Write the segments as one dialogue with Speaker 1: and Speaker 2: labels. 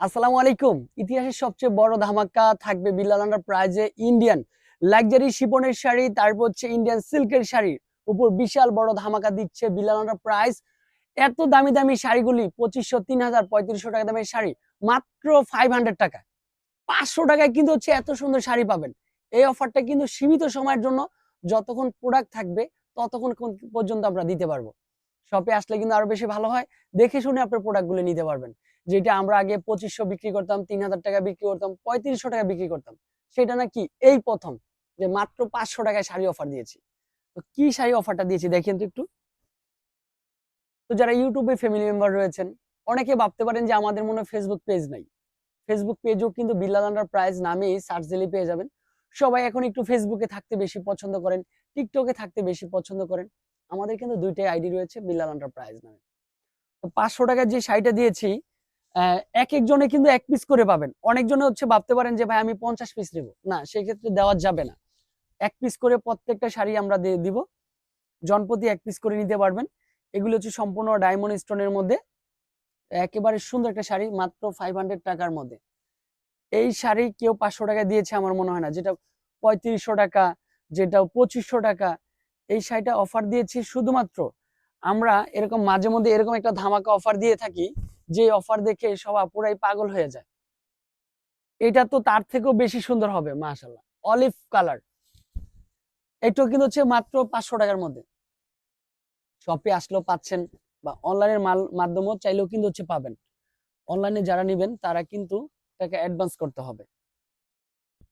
Speaker 1: আসসালামু আলাইকুম। ইতিহাসের সবচেয়ে বড় ধামাকা থাকবে বিল্লাল আন্ডার প্রাইজে ইন্ডিয়ান লাক্সারি শিপনের শাড়ি, তারপর হচ্ছে ইন্ডিয়ান সিল্কের শাড়ির উপর বিশাল বড় ধামাকা দিচ্ছে বিল্লাল আন্ডার প্রাইস এত দামি দামি শাড়িগুলি, পঁচিশশো, তিন হাজার, পঁয়ত্রিশশো টাকা দামের শাড়ি, মাত্র ফাইভ হান্ড্রেড টাকা পাঁচশো টাকায় কিন্তু হচ্ছে এত সুন্দর শাড়ি পাবেন। এই অফারটা কিন্তু সীমিত সময়ের জন্য যতক্ষণ প্রোডাক্ট থাকবে, ততক্ষণ পর্যন্ত আমরা দিতে পারব। শপে আসলে কিন্তু আরও বেশি ভালো হয়। দেখে শুনে আপনার প্রোডাক্টগুলো নিতে পারবেন। যেটা আমরা আগে পঁচিশশো বিক্রি করতাম, তিন হাজার টাকা বিক্রি করতাম, পঁয়ত্রিশশো টাকা বিক্রি করতাম। সেটা নাকি এই প্রথম যে মাত্র পাঁচশো টাকায় শাড়ি অফার দিয়েছি। তো কি শাড়ি অফারটা দিয়েছি দেখেন তো একটু। তো যারা ইউটিউবে ফ্যামিলি মেম্বার রয়েছেন, অনেকে ভাবতে পারেন যে আমাদের মনে ফেসবুক পেজ নাই। ফেসবুক পেজও কিন্তু বিল্লাল আন্ডার প্রাইজ নামেই সার্চ দিলে পেয়ে যাবেন। সবাই এখন একটু ফেসবুকে থাকতে বেশি পছন্দ করেন টিকটকে থাকতে বেশি পছন্দ করেন। আমাদের কিন্তু দুইটাই আইডি রয়েছে বিল্লাল আন্ডার প্রাইজ নামে। তো পাঁচশো টাকার যে শাড়িটা দিয়েছি এক একজনে কিন্তু এক পিস করে পাবেন। অনেকজনে হচ্ছে ভাবতে পারেন যে, ভাই, আমি পঞ্চাশ পিস নেব। না, সেক্ষেত্রে দেওয়া যাবে না। এক পিস করে প্রত্যেকটা শাড়ি আমরা দিয়ে দিব। জনপ্রতি এক পিস করে নিতে পারবেন। এগুলো হচ্ছে সম্পূর্ণ ডায়মন্ড স্টোনের মধ্যে। একেবারে সুন্দর একটা শাড়ি, মাত্র ফাইভ হান্ড্রেড টাকার মধ্যে। এই শাড়ি কেউ পাঁচশো টাকা দিয়েছে আমার মনে হয় না। যেটা পঁয়ত্রিশশো টাকা, যেটা পঁচিশশো টাকা, এই শাড়িটা অফার দিয়েছি শুধুমাত্র। আমরা এরকম মাঝে মধ্যে এরকম একটা ধামাকা অফার দিয়ে থাকি। যে অফার দেখে সব আপুরাই পাগল হয়ে যায়। এটা তো তার থেকেও বেশি সুন্দর হবে মাশাল্লাহ অলিভ কালার এটাও কিন্তু হচ্ছে মাত্র পাঁচশো টাকার মধ্যে। শপে আসলেও পাচ্ছেন বা অনলাইনের মাল মাধ্যমেও চাইলেও কিন্তু হচ্ছে পাবেন। অনলাইনে যারা নেবেন, তারা কিন্তু তাকে অ্যাডভান্স করতে হবে।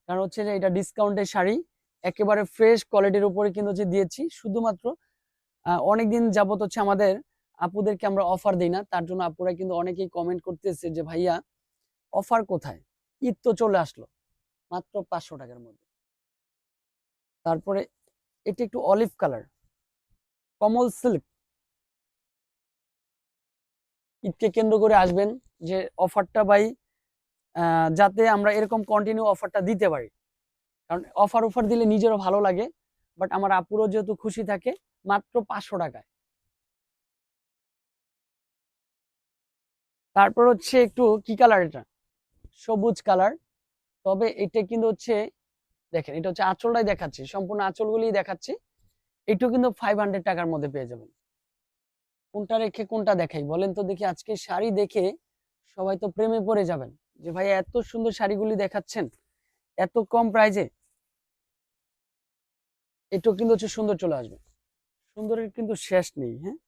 Speaker 1: কারণ হচ্ছে যে এটা ডিসকাউন্টের শাড়ি, একেবারে ফ্রেশ কোয়ালিটির উপরে কিন্তু হচ্ছে দিয়েছি। শুধুমাত্র অনেকদিন যাবত হচ্ছে আমাদের আপুদেরকে আমরা অফার দিই না তার জন্য আপুরা কিন্তু অনেকেই কমেন্ট করতেছে যে ভাইয়া অফার কোথায়? ঈদ তো চলে আসলো মাত্র পাঁচশো টাকার মধ্যে। তারপরে এটা একটু অলিভ কালার কমল সিল্ক ঈদকে কেন্দ্র করে আসবেন যে অফারটা আহ, যাতে আমরা এরকম কন্টিনিউ অফারটা দিতে পারি। কারণ অফার অফার দিলে নিজেরও ভালো লাগে বাট আমার আপুরও যেহেতু খুশি থাকে মাত্র পাঁচশো টাকায়। তারপর হচ্ছে একটু কি কালার এটা? সবুজ কালার তবে এটা কিন্তু হচ্ছে, দেখেন, এটা হচ্ছে আঁচলটাই দেখাচ্ছি, সম্পূর্ণ আঁচলগুলি দেখাচ্ছি। এটাও কিন্তু ফাইভ হান্ড্রেড টাকার মধ্যে পেয়ে যাবেন। কোনটা রেখে কোনটা দেখাই? বলেন তো দেখি, আজকে শাড়ি দেখে সবাই তো প্রেমে পড়ে যাবেন যে, ভাই, এত সুন্দর শাড়িগুলি দেখাচ্ছেন, এত কম প্রাইজে এটাও কিন্তু হচ্ছে সুন্দর চলে আসবে। সুন্দরের কিন্তু শেষ নেই হ্যাঁ?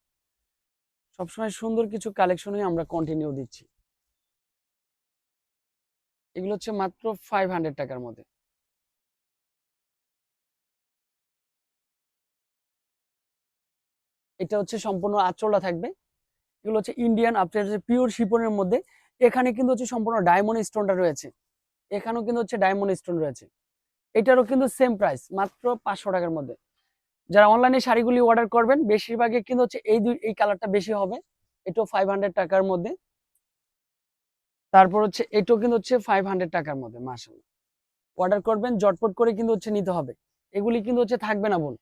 Speaker 1: সবসময় সুন্দর কিছু কালেকশনই আমরা কন্টিনিউ দিচ্ছি। এগুলো হচ্ছে মাত্র ফাইভ টাকার মধ্যে। এটা হচ্ছে সম্পূর্ণ আঁচলটা থাকবে। এগুলো হচ্ছে ইন্ডিয়ান আপনার হচ্ছে পিওর শিপনের মধ্যে, এখানে কিন্তু হচ্ছে সম্পূর্ণ ডায়মন্ড স্টোনটা রয়েছে। এখানেও কিন্তু হচ্ছে ডায়মন্ড স্টোন রয়েছে। এটারও কিন্তু সেম প্রাইস মাত্র পাঁচশো টাকার মধ্যে। যারা অনলাইনে শাড়িগুলি অর্ডার করবেন, বেশিরভাগই কিন্তু হচ্ছে এই দুই, এই কালারটা বেশি হবে। এটাও ফাইভ টাকার মধ্যে। তারপর হচ্ছে এটাও কিন্তু হচ্ছে ফাইভ টাকার মধ্যে মাসাল্লাহ অর্ডার করবেন জটপট করে কিন্তু হচ্ছে নিতে হবে। এগুলি কিন্তু হচ্ছে থাকবে না, বোন।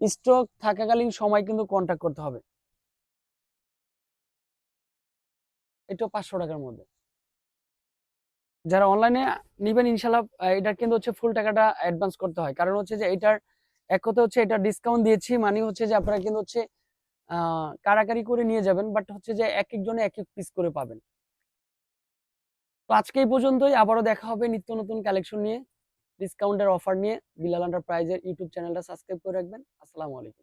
Speaker 1: স্টক থাকাকালীন সময় কিন্তু কন্ট্যাক্ট করতে হবে। এটাও পাঁচশো টাকার মধ্যে। যারা অনলাইনে নিবেন ইনশাল্লাহ এটার কিন্তু হচ্ছে ফুল টাকাটা অ্যাডভান্স করতে হয়। কারণ হচ্ছে যে এটার এক কথা হচ্ছে এটা ডিসকাউন্ট দিয়েছি মানে হচ্ছে যে আপনারা কিন্তু হচ্ছে কারাকারি করে নিয়ে যাবেন বাট হচ্ছে যে এক একজনে এক এক পিস করে পাবেন। তো আজকে এই পর্যন্তই, আবারও দেখা হবে নিত্য নতুন কালেকশন নিয়ে ডিসকাউন্টের অফার নিয়ে, বিলাল আন্ডার প্রাইজের ইউটিউব চ্যানেলটা সাবস্ক্রাইব করে রাখবেন। আসসালামু আলাইকুম।